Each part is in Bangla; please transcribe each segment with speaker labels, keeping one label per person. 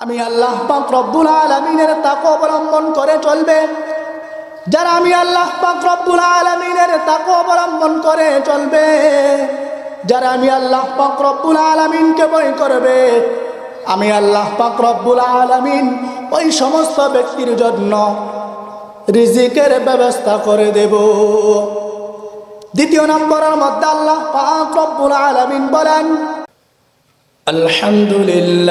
Speaker 1: আমি আল্লাহ পাক রব্বুল আলমিনের তাকে অবলম্বন করে চলবে। যারা আমি আল্লাহ পাক রব্বুল আলমিনের তাকে অবলম্বন করে চলবে, যারা আমি আল্লাহ পাক রব্বুল আলমিনকে বই করবে, আমি আল্লাহ পাক রব্বুল আলমিন ওই সমস্ত ব্যক্তির জন্য রিজিকের ব্যবস্থা করে দেব। দ্বিতীয় নম্বরের মধ্যে আল্লাহ পাক রব্বুল আলমিন বলেন الحمد لله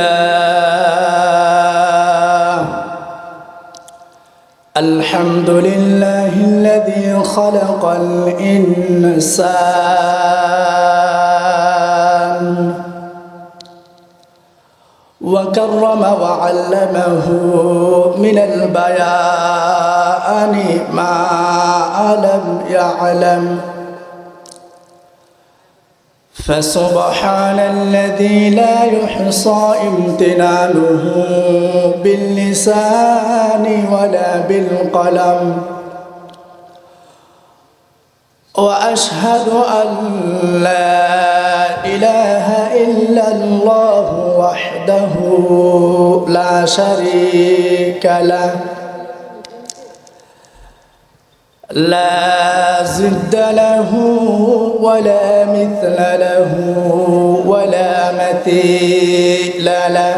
Speaker 1: الحمد لله الذي خلق الإنسان وكرم وعلمه من البيان ما لم يعلم. فسبحان الذي لا يحصى امتنانه باللسان ولا بالقلم. وأشهد أن لا إله إلا الله وحده لا شريك له. لا زد له ولا مثل له ولا مثيل له.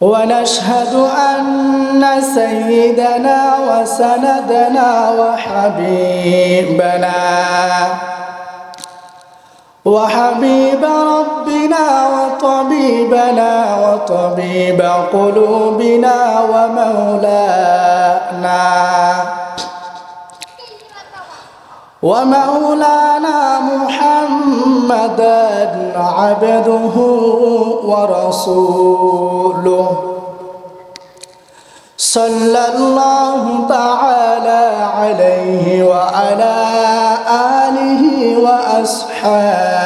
Speaker 1: ونشهد أن سيدنا وسندنا وحبيبنا وحبيب ربنا وطبيبنا وطبيب قلوبنا ومولانا. ومولانا محمدا عبده ورسوله. صلى الله تعالى عليه وعلى آله وأصحابه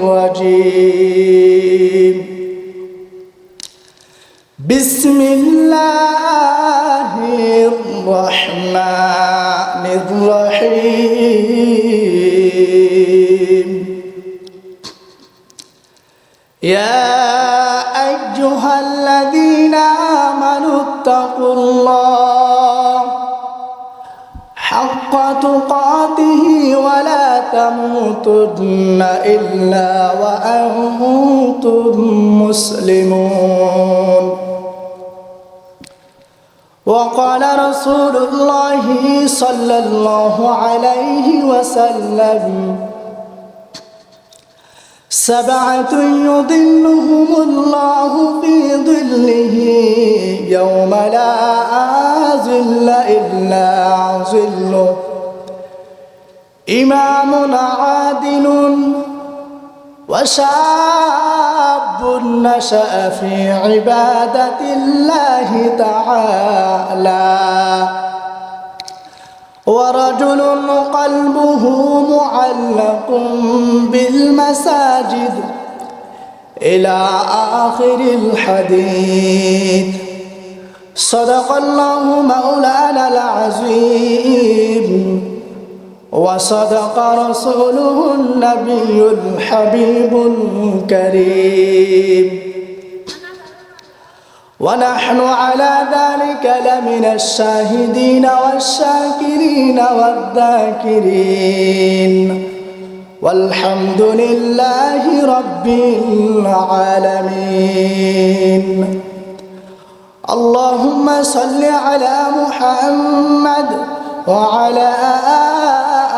Speaker 1: الرجيم. بسم الله الرحمن الرحيم. يا رسول الله صلى الله عليه وسلم. سبعة يظلهم الله في ظله يوم لا ظل إلا ظله إمام عادل وشاب نشأ في عبادة الله تعالى. ورجل قلبه معلق بالمساجد إلى آخر الحديث. صدق الله مولانا العظيم. وصدق رسوله النبي الحبيب الكريم. ونحن على ذلك لمن الشاهدين والشاكرين والذاكرين. والحمد لله رب العالمين. اللهم صل على محمد وعلى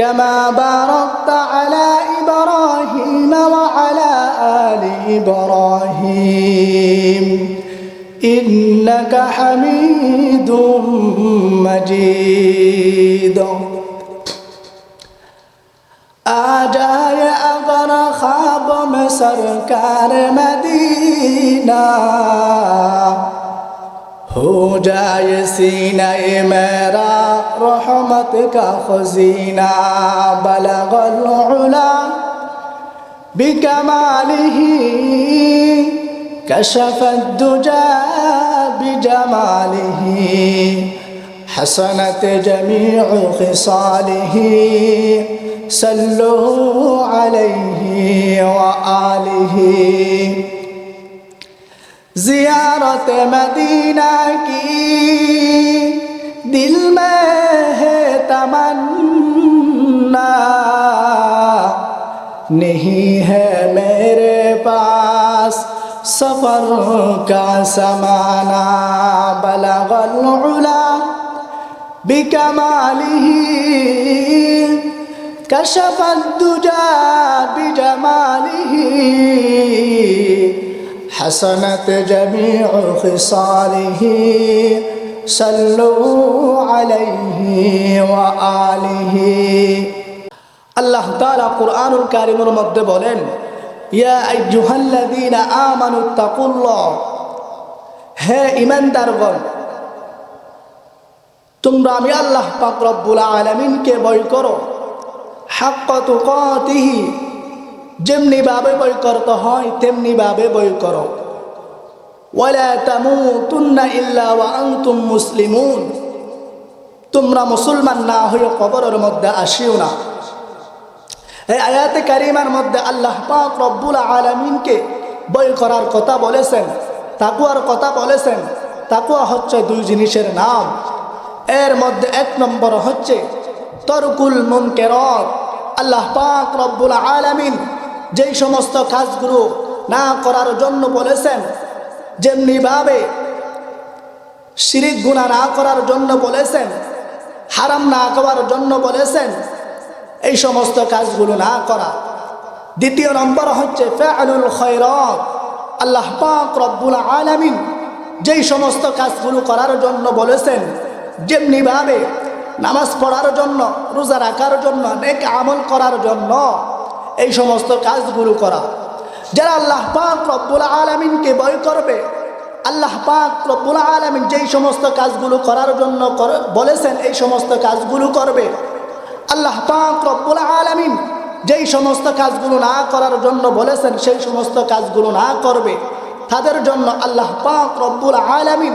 Speaker 1: كما باركت على إبراهيم وعلى آل إبراهيم. إنك حميد مجيد. آجائے اگر خواب میں سرکار مدینہ ہو جائے سینہ میرا رحمت کا خزینہ بلغ العلا بكماله كشف الدجى بجماله حسنت جميع خصاله صلوا عليه وآله জিয়ারত মদিনা কি দিল মে হে তমন্না नहीं है मेरे पास सफर का समाना बलगलुला بكماله كشف الدجى بجماله حسنت جميع خصاله صلوا عليه وآله আল্লাহ তাআলা কুরআনুল কারীমের মধ্যে বলেন ইয়া আইয়ুহাল্লাযীনা আমানু তাকুল্লাহ হে ঈমানদারগণ তোমরা আমি আল্লাহ পাক রব্বুল আলামিনকে ভয় করো হাক্ক তুকাতিহি যেমনি ভাবে বই করতে হয়, তেমনি ভাবে বই করো। মুসলিমুন। তোমরা মুসলমান না হয়ে কবরের মধ্যে আসিও না। এই আয়াতে কারিমার মধ্যে আল্লাহ পাক রব্বুল আলামিনকে বই করার কথা বলেছেন, তাকুয়ার কথা বলেছেন। তাকুয়া হচ্ছে দুই জিনিসের নাম। এর মধ্যে এক নম্বর হচ্ছে তরকুল মুনকেরত। আল্লাহ পাক রব্বুল আলামিন যেই সমস্ত কাজগুলো না করার জন্য বলেছেন যেমনিভাবে শিরিক গুণা না করার জন্য বলেছেন, হারাম না করার জন্য বলেছেন, এই সমস্ত কাজগুলো না করা। দ্বিতীয় নম্বর হচ্ছে ফেআলুল খৈরত। আল্লাহ পাক রব্বুল আলামিন যেই সমস্ত কাজগুলো করার জন্য বলেছেন যেমনিভাবে নামাজ পড়ার জন্য, রোজা রাখার জন্য, নেক আমল করার জন্য এই সমস্ত কাজগুলো করা। যারা আল্লাহ পাক রব্বুল আলমিনকে ভয় করবে, আল্লাহ পাক রব্বুল আলমিন যেই সমস্ত কাজগুলো করার জন্য বলেছেন, এই সমস্ত কাজগুলো করবে। আল্লাহ পাক রব্বুল আলমিন যেই সমস্ত কাজগুলো না করার জন্য বলেছেন, সেই সমস্ত কাজগুলো না করবে। তাদের জন্য আল্লাহ পাক রব্বুল আলমিন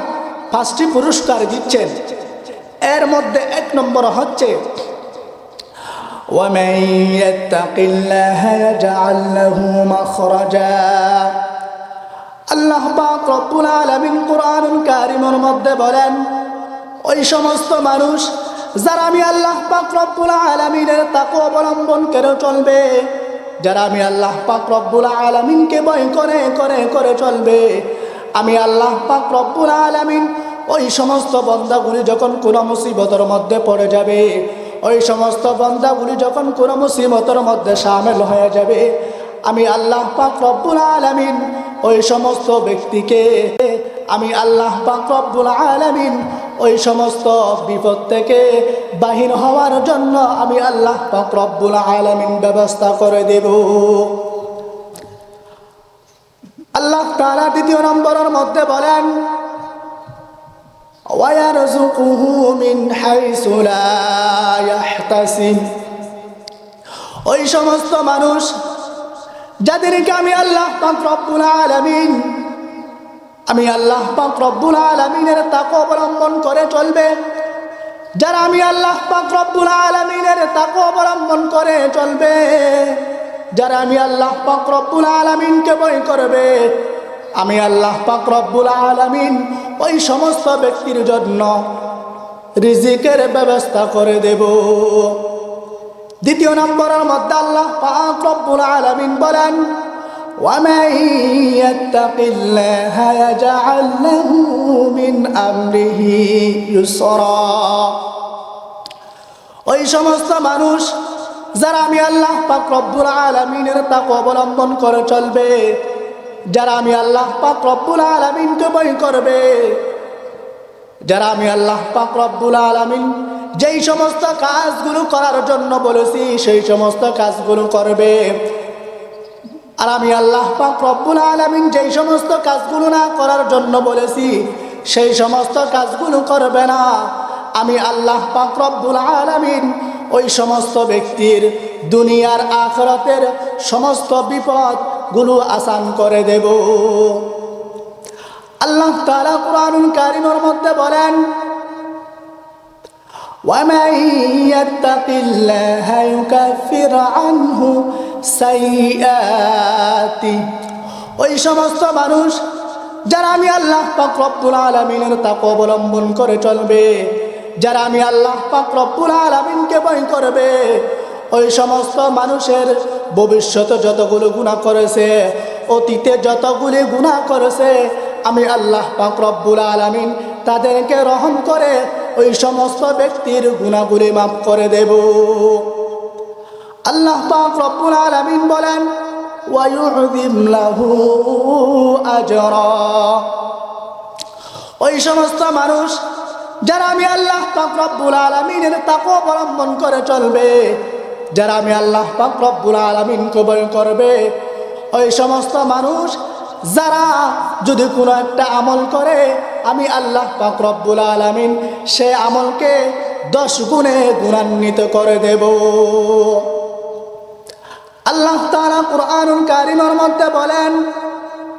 Speaker 1: পাঁচটি পুরস্কার দিচ্ছেন। এর মধ্যে এক নম্বর হচ্ছে ومن يتق الله يجعل له مخرجا আল্লাহ পাক রব্বুল আলামিন কোরআনুল কারীমের মধ্যে বলেন ওই সমস্ত মানুষ যারা আমি আল্লাহ পাক রব্বুল আলামিনের তাকু অবলম্বন করে চলবে যারা আমি আল্লাহ পাক রব্বুল আলামিনকে ভয় করে করে করে চলবে আমি আল্লাহ পাক রব্বুল আলামিন ওই সমস্ত বন্দাগুলি যখন কোনো মুসিবতের মধ্যে পড়ে যাবে ওই সমস্ত বন্দাগুলি যখন কোনো মুসিবতের মধ্যে সামিল হয়ে যাবে, আমি আল্লাহ পাক রব্বুল আলামিন ওই সমস্ত ব্যক্তিকে, আমি আল্লাহ পাক রব্বুল আলামিন ওই সমস্ত বিপদ থেকে বাহির হওয়ার জন্য আমি আল্লাহ পাক রব্বুল আলামিন ব্যবস্থা করে দেব। আল্লাহ তাআলা দ্বিতীয় নম্বরের মধ্যে বলেন ويرزقه من حيث لا يحتسب ওই সমস্ত মানুষ যাদেরকে আমি আল্লাহ পাক রব্বুল আলামিন আমি আল্লাহ পাক রব্বুল আলমিনের তাকে অবলম্বন করে চলবে যারা আমি আল্লাহ পাক রব্বুল আলমিনের তাকে অবলম্বন করে চলবে যারা আমি আল্লাহ পাক রব্বুল আলমিনকে বই করবে আমি আল্লাহ পাক রব্বুল আলমিন ওই সমস্ত ব্যক্তির জন্য রিজিকের ব্যবস্থা করে দেব দ্বিতীয় নম্বরের মধ্যে আল্লাহ পাক রব্বুল আলমিন বলেন ومن يتق الله يجعل له من أمره يسرا ওই সমস্ত মানুষ যারা আমি আল্লাহ পাক রব্বুল আলমিনের তাকে অবলম্বন করে চলবে যারা আমি আল্লাহ পাক রব্বুল আলমিনকে বই করবে, যারা আমি আল্লাহ পাক রব্বুল আলমিন যেই সমস্ত কাজগুলো করার জন্য বলেছি, সেই সমস্ত কাজগুলো করবে। আর আমি আল্লাহ পাক রব্বুল আলমিন যেই সমস্ত কাজগুলো না করার জন্য বলেছি, সেই সমস্ত কাজগুলো করবে না। আমি আল্লাহ পাক রব্বুল আলমিন ওই সমস্ত ব্যক্তির দুনিয়ার আখরাতের সমস্ত বিপদগুলো আসান করে দেব আল্লাহ তালা কোরআনুল কারিমের মধ্যে বলেন ومن يتق الله يكفر عنه سيئاته ওই সমস্ত মানুষ যারা আমি আল্লাহ পাক রব্বুল আলমিনের তাকে অবলম্বন করে চলবে যারা আমি আল্লাহ পাক রব্বুল আলমিনকে বই করবে ওই সমস্ত মানুষের ভবিষ্যতে যতগুলো গুণা করেছে, অতীতে যতগুলি গুণা করেছে, আমি আল্লাহ পাক রব্বুল আলমিন তাদেরকে রহম করে ওই সমস্ত ব্যক্তির গুণাগুলি মাফ করে দেব। আল্লাহ পাক রব্বুল আলামিন বলেন ওই সমস্ত মানুষ, যারা আমি আল্লাহ রব্বুল আলামিনের তাকে অবলম্বন করে চলবে যারা আমি আল্লাহ পাক আলামিনকে ভয় করবে, ওই সমস্ত মানুষ যারা যদি কোনো একটা আমল করে, আমি আল্লাহ পাক আলামিন সে আমলকে দশ গুণে গুণান্বিত করে দেব। আল্লাহ তারা কোরআন কারিমের মধ্যে বলেন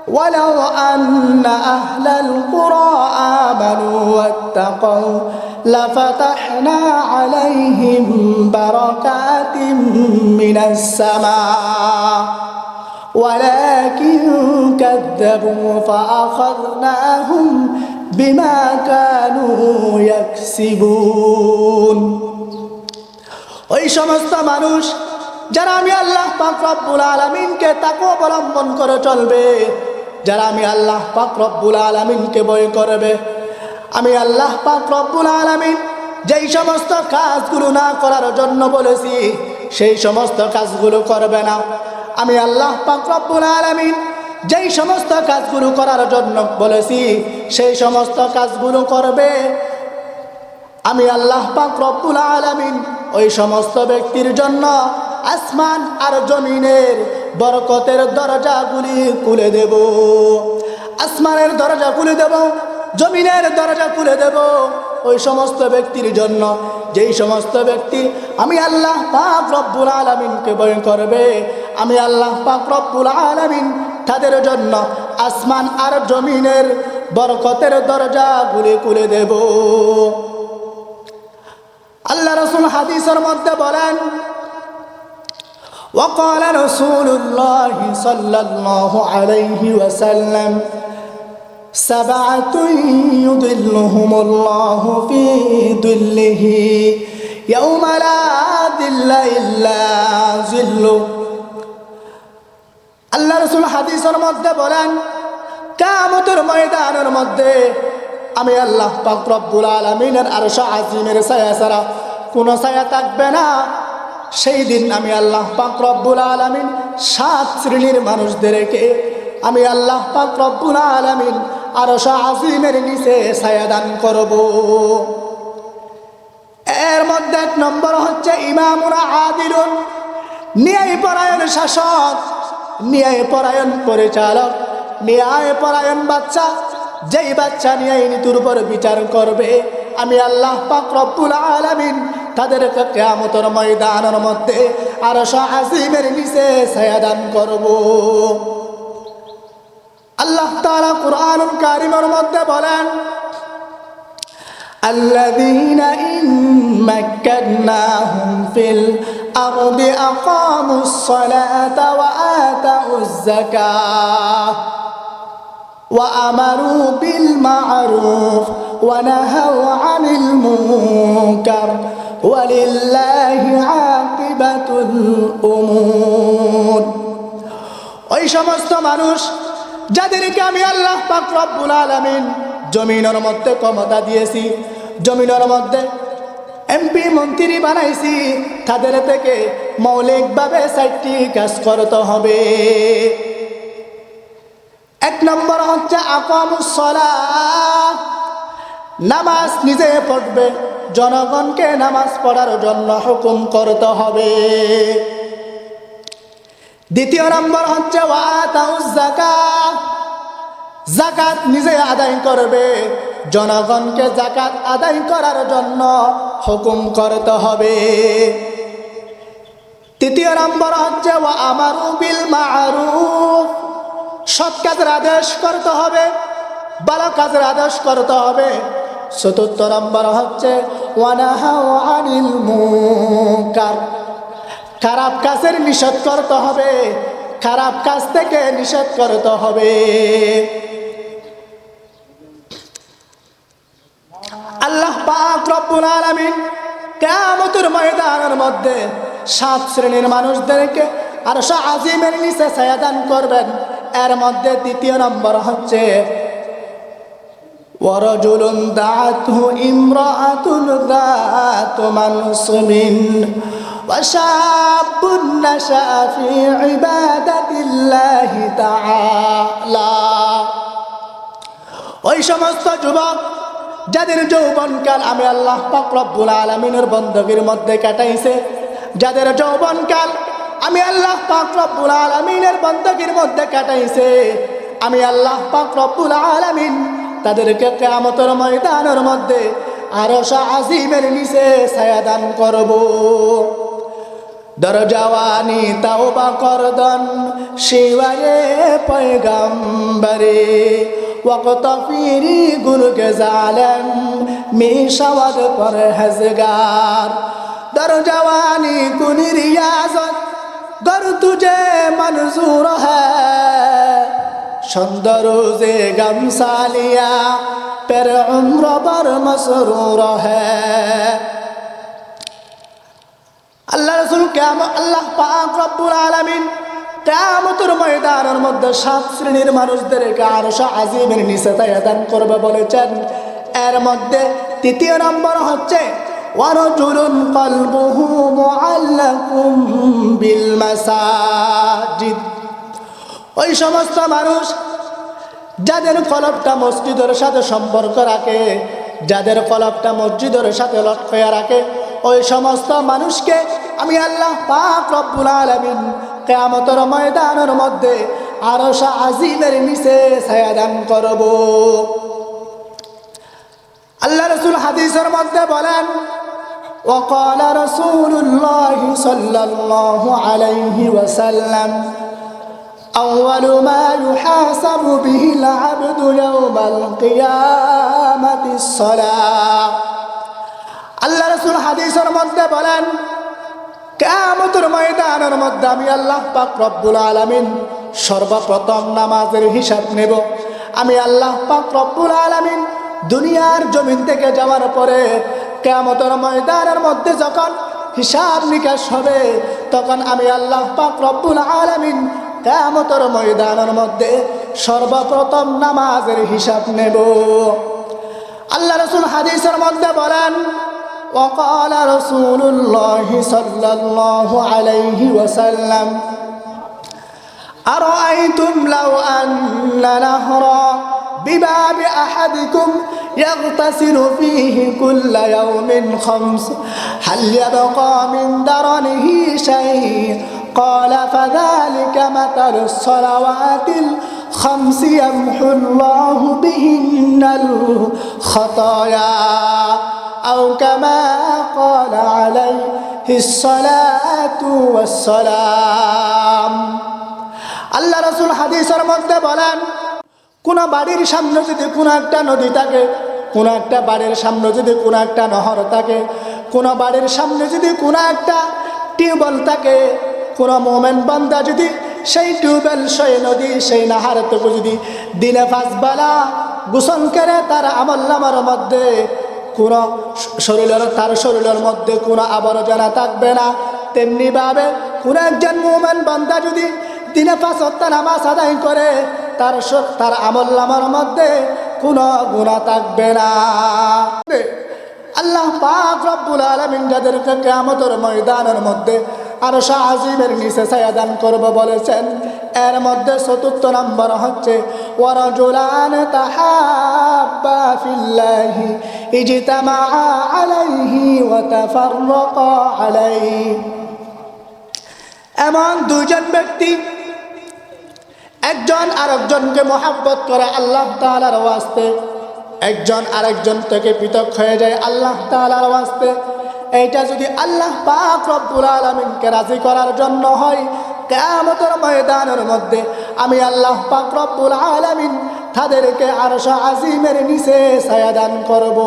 Speaker 1: ولو أن أهل القرى آمنوا واتقوا لفتحنا عليهم بركات من السماء ولكن كذبوا فأخذناهم بما كانوا يكسبون ওই সমস্ত মানুষ যারা আমি আল্লাহ পাক রব্বুল আলমিনকে তাকে অবলম্বন করে চলবে যারা আমি আল্লাহ পাক রব্বুল আলমিনকে বই করবে, আমি আল্লাহ পাক রব্বুল আলমিন যেই সমস্ত কাজগুলো না করার জন্য বলেছি, সেই সমস্ত কাজগুলো করবে না। আমি আল্লাহ পাক রব্বুল আলমিন যেই সমস্ত কাজগুলো করার জন্য বলেছি, সেই সমস্ত কাজগুলো করবে। আমি আল্লাহ পাক রব্বুল আলামিন ওই সমস্ত ব্যক্তির জন্য আসমান আর জমিনের বরকতের দরজাগুলি খুলে দেব। আসমানের দরজা খুলে দেব, জমিনের দরজা খুলে দেব। ওই সমস্ত ব্যক্তির জন্য, যেই সমস্ত ব্যক্তি আমি আল্লাহ পাক রব্বুল আলামিনকে বয় করবে, আমি আল্লাহ পাক রব্বুল আলামিন তাদের জন্য আসমান আর জমিনের বরকতের দরজাগুলি খুলে দেব। আল্লাহ রসুল হাদিসের মধ্যে বলেন وقال رسول الله صلى الله عليه وسلم سبعة يضلهم الله في ظله يوم لا ظل إلا ظله আল্লাহ রসুল হাদিসের মধ্যে বলেন কামতের ময়দানের মধ্যে আমি আল্লাহ পাক রব্বুল আলমিনের আর আজিমের ছায়া ছাড়া কোনো ছায়া থাকবে না সেই দিন আমি আল্লাহ পাক রব্বুল আলমিন সাত শ্রেণির মানুষদেরকে আমি আল্লাহ পাক রব্বুল আলমিন আর আজিমের নিচে ছায়া দান করব। এর মধ্যে এক নম্বর হচ্ছে ইমামুরা আদিলুন ন্যায় পরায়ণ শাসক ন্যায় পরায়ণ পরিচালক ন্যায় পরায়ণ বাচ্চা, যেই বাচ্চা নিয়ে নীতির উপর বিচার করবে, আমি আল্লাহ পাক রব্বুল আলামিন তাদেরকে কেয়ামতর ময়দানের মধ্যে আর আজিমের নিচে ছায়াদান করব আল্লাহ তাআলা কুরআনুল কারীমের মধ্যে বলেন الذين إن مكناهم في الأرض أقاموا الصلاة وآتوا الزكاة وأمروا بالمعروف ونهوا عن المنكر ولله عاقبة الأمور ওই সমস্ত মানুষ যাদেরকে আমি আল্লাহ পাক রব্বুল আলামিন জমিনের মধ্যে ক্ষমতা দিয়েছি, জমিনের মধ্যে এমপি, মন্ত্রী বানাইছি, তাদের থেকে মৌলিকভাবে চারটি কাজ করতে হবে। এক নম্বর হচ্ছে আকামুসলা নামাজ নিজে পড়বে জনগণকে নামাজ পড়ার জন্য হুকুম করতে হবে। দ্বিতীয় নম্বর হচ্ছে জাকাত নিজে আদায় করবে। জনগণকে জাকাত আদায় করার জন্য হুকুম করতে হবে। তৃতীয় নম্বর হচ্ছে ও আমার বিল মারুফ। সৎ কাজের আদেশ করতে হবে, ভালো কাজের আদেশ করতে হবে। চতুর্থ নম্বর হচ্ছে খারাপ কাজের নিষেধ করতে হবে, খারাপ কাজ থেকে নিষেধ করতে হবে। আল্লাহ পাক ময়দানের মধ্যে সাত শ্রেণির মানুষদেরকে আর আজিমের নিচে ছায়াদান করবেন। এর মধ্যে দ্বিতীয় নম্বর হচ্ছে ورجل دعته امرأة ذات منصب وشاب نشأ في عبادة الله تعالى ওই সমস্ত যুবক যাদের যৌবনকাল আমি আল্লাহ পাক রব্বুল আলমিনের বন্ধকের মধ্যে কাটাইছে যাদের যৌবনকাল আমি আল্লাহ পাক রব্বুল আলমিনের বন্ধকের মধ্যে কাটাইছে আমি আল্লাহ পাক রব্বুল আলমিন তাদেরকে কেমতর ময়দানের মধ্যে আরও আজিমের নিচে ছায়া দান করব। দরজাওয়ানি তাও বা করদন শিবারে পয়গাম্বারে। ওকত ফিরি গুরুকে জালেন মিশাওয়াদ করে হেজগার দরজাওয়ানি কুনির ইয়াজত গরু তুজে মানুষ হ্যাঁ। সন্দরোজে গামসালিয়া পের উম্র বর মসরুর আল্লাহ রসুল কেম আল্লাহ পাক রব্বুল আলামিন কেয়ামতের ময়দানের মধ্যে সাত শ্রেণির মানুষদেরকে আরও আজিমের নিচে দান করবে বলেছেন। এর মধ্যে তৃতীয় নম্বর হচ্ছে কলবুহু মুআল্লাকুম বিল মাসাজিদ। ওই সমস্ত মানুষ যাদের কলবটা মসজিদের সাথে সম্পর্ক রাখে যাদের কলবটা মসজিদের সাথে লটকয়া রাখে ওই সমস্ত মানুষকে আমি আল্লাহ পাক রব্বুল আলামিন কেয়ামতের ময়দানের মধ্যে আরো আজিমের নিচে ছায়াদান করব আল্লাহ রসুল হাদিসের মধ্যে বলেন وقال رسول الله صلى الله عليه وسلم أول ما يحاسب به العبد يوم القيامة الصلاة আল্লাহ রসুল হাদিসের মধ্যে বলেন কেমতের ময়দানের মধ্যে আমি আল্লাহ পাক রব্বুল আলমিন সর্বপ্রথম নামাজের হিসাব নেব আমি আল্লাহ পাক রব্বুল আলমিন দুনিয়ার জমিন থেকে যাওয়ার পরে কেমতের ময়দানের মধ্যে যখন হিসাব নিকাশ হবে তখন আমি আল্লাহ পাক রব্বুল আলমিন কেমতের ময়দানের মধ্যে সর্বপ্রথম নামাজের হিসাব নেব আল্লাহ রসুল হাদিসের মধ্যে বলেন وقال رسول الله صلى الله عليه وسلم أرأيتم لو أن نهرا بباب أحدكم يغتسل فيه كل يوم خمس هل يبقى من درنه شيء قال فذلك مثل الصلوات الخمس يمحو الله بهن الخطايا أو كما قال عليه الصلاة والسلام আল্লাহ রসুল হাদিসের মধ্যে বলেন কোনো বাড়ির সামনে যদি কোনো একটা নদী থাকে কোনো একটা বাড়ির সামনে যদি কোনো একটা নহর থাকে কোনো বাড়ির সামনে যদি কোনো একটা টিউবওয়েল থাকে কোনো মোমেন্ট বান্দা যদি সেই টিউবওয়েল সেই নদী, সেই নাহার থেকে যদি দিনে ফাঁসবালা গোসল করে তার আমল নামার মধ্যে কোনো শরীরের, তার শরীরের মধ্যে কোনো আবর্জনা থাকবে না। তেমনি তেমনিভাবে কোনো একজন মোমেন বান্দা যদি দিনে পাঁচ হত্যা নামাজ আদায় করে, তার তার আমল নামার মধ্যে কোনো গুণা থাকবে না। আল্লাহ পাক রব্বুল আলমিন যাদেরকে কেয়ামতের ময়দানের মধ্যে আরও শাহিমের নিচে ছায়াদান করব বলেছেন। এর মধ্যে চতুর্থ নম্বর হচ্ছে ওয়ারজুলান তাহাব্বা ফিল্লাহি ইজতামা আলাইহি ওয়া তাফাররাকা আলাইহি। এমন দুজন ব্যক্তি, একজন আরেকজনকে মহাব্বত করে আল্লাহ তাআলার ওয়াস্তে, একজন আরেকজন থেকে পৃথক হয়ে যায় আল্লাহ তাআলার ওয়াস্তে। এইটা যদি আল্লাহ পাক রব্বুল আলমিনকে রাজি করার জন্য হয় কেমতের ময়দানের মধ্যে আমি আল্লাহ পাক রব্বুল আলমিন তাদেরকে আরশ আজিমের নিচে ছায়া দান করব।